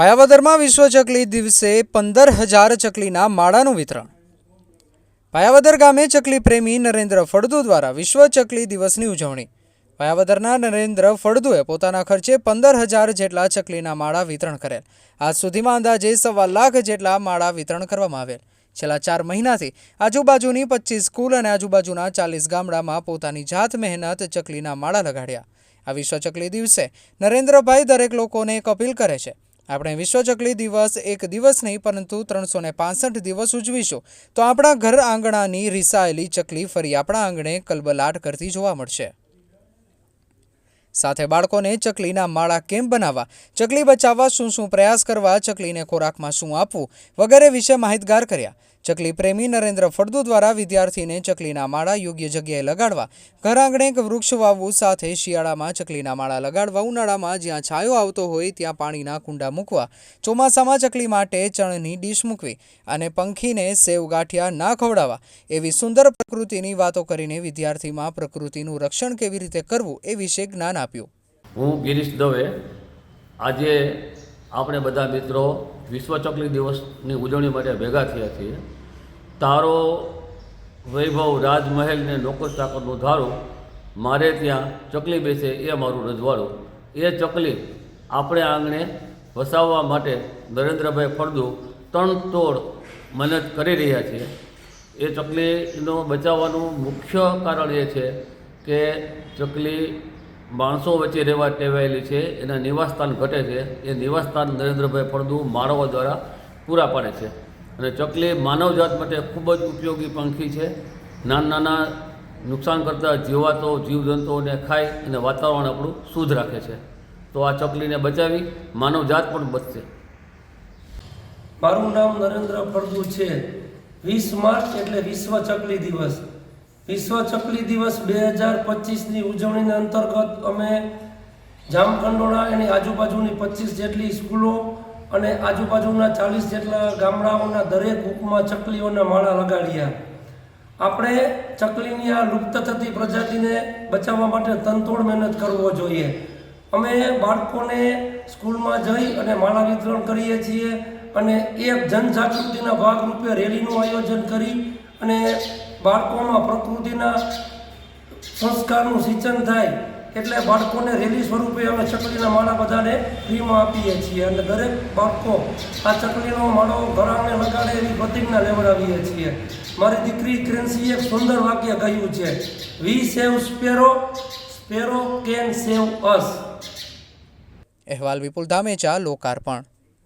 પાયાવદરમાં વિશ્વ ચકલી દિવસે પંદર હજાર ચકલીના માળાનું વિતરણ. પાયાવદર ગામે ચકલી પ્રેમી નરેન્દ્ર ફળદુ દ્વારા વિશ્વ ચકલી દિવસની ઉજવણી. પાયાવદરના નરેન્દ્ર ફળદુએ પોતાના ખર્ચે પંદર હજાર જેટલા ચકલીના માળા વિતરણ કરેલ. આજ સુધીમાં અંદાજે સવા લાખ જેટલા માળા વિતરણ કરવામાં આવેલ. છેલ્લા ચાર મહિનાથી આજુબાજુની પચીસ સ્કૂલ અને આજુબાજુના ચાલીસ ગામડામાં પોતાની જાત મહેનત ચકલીના માળા લગાડ્યા. આ વિશ્વ ચકલી દિવસે નરેન્દ્રભાઈ દરેક લોકોને એક અપીલ કરે છે. આપણે વિશ્વ ચકલી દિવસ એક દિવસ નહીં, પરંતુ ત્રણસો પાંસઠ દિવસ ઉજવીશું. તો આપણા ઘર આંગણાની રિસાયેલી ચકલી ફરી આપણા આંગણે કલબલાટ કરતી જોવા મળશે. સાથે બાળકોને ચકલીના માળા કેમ બનાવવા? ચકલી બચાવવા શું શું પ્રયાસ કરવા? ચકલીને ખોરાકમાં શું આપવું? વગેરે વિશે માહિતગાર કર્યા. ચકલી પ્રેમી નરેન્દ્ર ફળદુ દ્વારા વિદ્યાર્થીને ચકલીના માળા યોગ્ય જગ્યાએ લગાડવા, ઘર આંગણે વૃક્ષ વાવવું સાથે શિયાળામાં ચકલીના માળા લગાડવા, ઉનાળામાં જ્યાં છાંયો આવતો હોય ત્યાં પાણીના કુંડા મૂકવા, ચોમાસામાં ચકલી માટે ચણની ડીશ મૂકવી અને પંખીને સેવ ગાંઠિયા ના ખવડાવવા, એવી સુંદર પ્રકૃતિની વાતો કરીને વિદ્યાર્થીમાં પ્રકૃતિનું રક્ષણ કેવી રીતે કરવું એ વિશે જ્ઞાન આપ્યું. હું ગિરીશ દવે આજે આપણે બધા મિત્રો વિશ્વ ચકલી દિવસની ઉજવણી માટે ભેગા થયા છીએ. તારો વૈભવ રાજમહેલને નોકર ચાકરનું ધારું, મારે ત્યાં ચકલી બેસે એ મારું રજવાડું. એ ચકલી આપણે આંગણે વસાવવા માટે નરેન્દ્રભાઈ ફળદુ ત્રણ તોડ મહેનત કરી રહ્યા છીએ. એ ચકલીનો બચાવવાનું મુખ્ય કારણ એ છે કે ચકલી માણસો વચ્ચે રહેવા ટેવાયેલી છે, એના નિવાસસ્થાન ઘટે છે, એ નિવાસસ્થાન નરેન્દ્રભાઈ ફળદુ માળવા દ્વારા પૂરા પાડે છે. અને ચકલી માનવજાત માટે ખૂબ જ ઉપયોગી પંખી છે. નાના નાના નુકસાન કરતા જીવાતો, જીવજંતુઓને ખાય અને વાતાવરણ આપણું શુદ્ધ રાખે છે. તો આ ચકલીને બચાવી માનવજાત પણ બચશે. મારું નામ નરેન્દ્ર ફળદુ છે. વીસ માર્ચ એટલે વિશ્વ ચકલી દિવસ. વિશ્વ ચકલી દિવસ બે હજાર પચીસની ઉજવણીના અંતર્ગત અમે જામખંડોળા એની આજુબાજુની પચીસ જેટલી સ્કૂલો અને આજુબાજુના ચાલીસ જેટલા ગામડાઓના દરેક ઉપમાં ચકલીઓના માળા લગાડ્યા. આપણે ચકલીની આ લુપ્ત થતી પ્રજાતિને બચાવવા માટે તનતોડ મહેનત કરવો જોઈએ. અમે બાળકોને સ્કૂલમાં જઈ અને માળા વિતરણ કરીએ છીએ અને એક જનજાગૃતિના ભાગરૂપે રેલીનું આયોજન કરી અને બાળકોમાં પ્રકૃતિના સંસ્કારનું સિંચન થાય એટલે બાળકોને રેલી સ્વરૂપે અમે ચકલીના માળા બધાને ફ્રીમાં આપીએ છીએ અને દરેક બાળકો આ ચકલીનો માળો ઘરાને લગાડે એવી પ્રતિજ્ઞા લેવડાવીએ છીએ. મારી દીકરી ક્રેન્સીએ એક સુંદર વાક્ય કહ્યું છે we save sparrow sparrow can save us અહેવાલ વિપુલ ધામેચા, લોકાર્પણ.